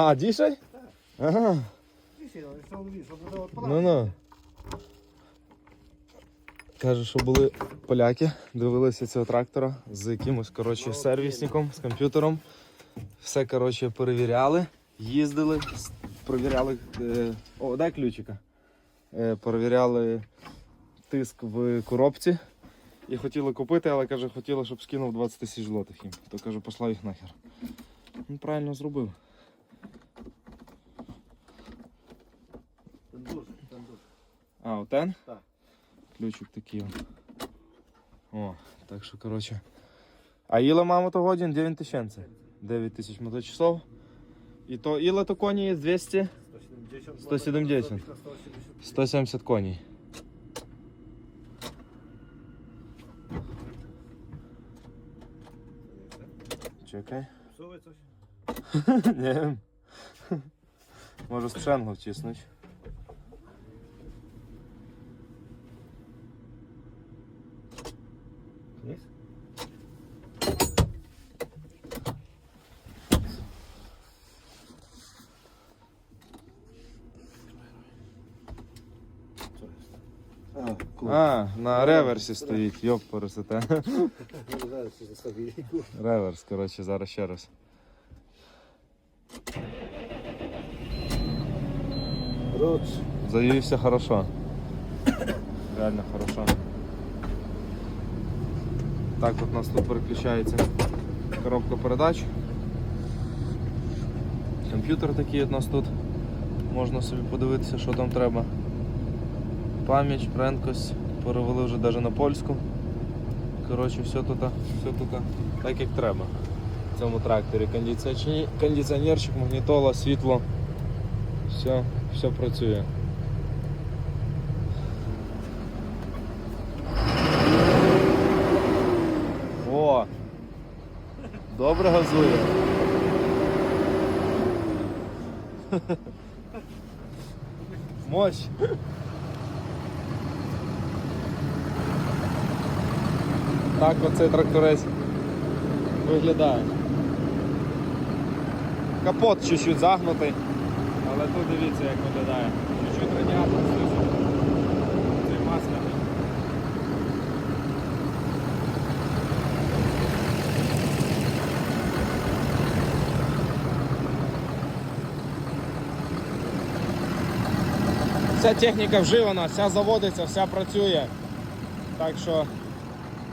А, дішай? Ага. Але давати Ну ну. Каже, що були поляки, дивилися цього трактора з якимось коротше, сервісником, з комп'ютером. Все коротше, перевіряли, їздили, перевіряли. Е, о, дай ключика. Е, перевіряли тиск в коробці. І хотіли купити, але каже, хотіли, щоб скинув 20 тисяч злотих їм. То каже, послав їх нахер. Ну, правильно зробив. Там дуже, там дуже. А, отен? Так. Ключик такий. он. О, так що, коротше. А іла мамо то годин 9 тисяч. 9 тисяч моточасов. І то іла то коні є 200, 170. 170. 170 коней. Чекай. Псове coś? Nie wiem. Może sprzęgło wcisnąć. Kurde. А, на реверсі стоїть, йоп, kurde. Реверс, коротше, зараз ще раз. Завівся хорошо. Реально хорошо. Так от у нас тут переключається коробка передач. Комп'ютер такий от у нас тут. Можна собі подивитися, що там треба. Пам'ять, пренкость, перевели вже навіть на польську. Коротше, все тут, все тут так як треба. В цьому тракторі кондиціонерчик, магнітола, світло. Все, все працює. Добре газує. Мощь. Так оцей тракторець виглядає. Капот чуть-чуть загнутий, але тут дивіться як виглядає. Чуть-чуть радіатор Вся техніка вживана, вся заводиться, вся працює. Так що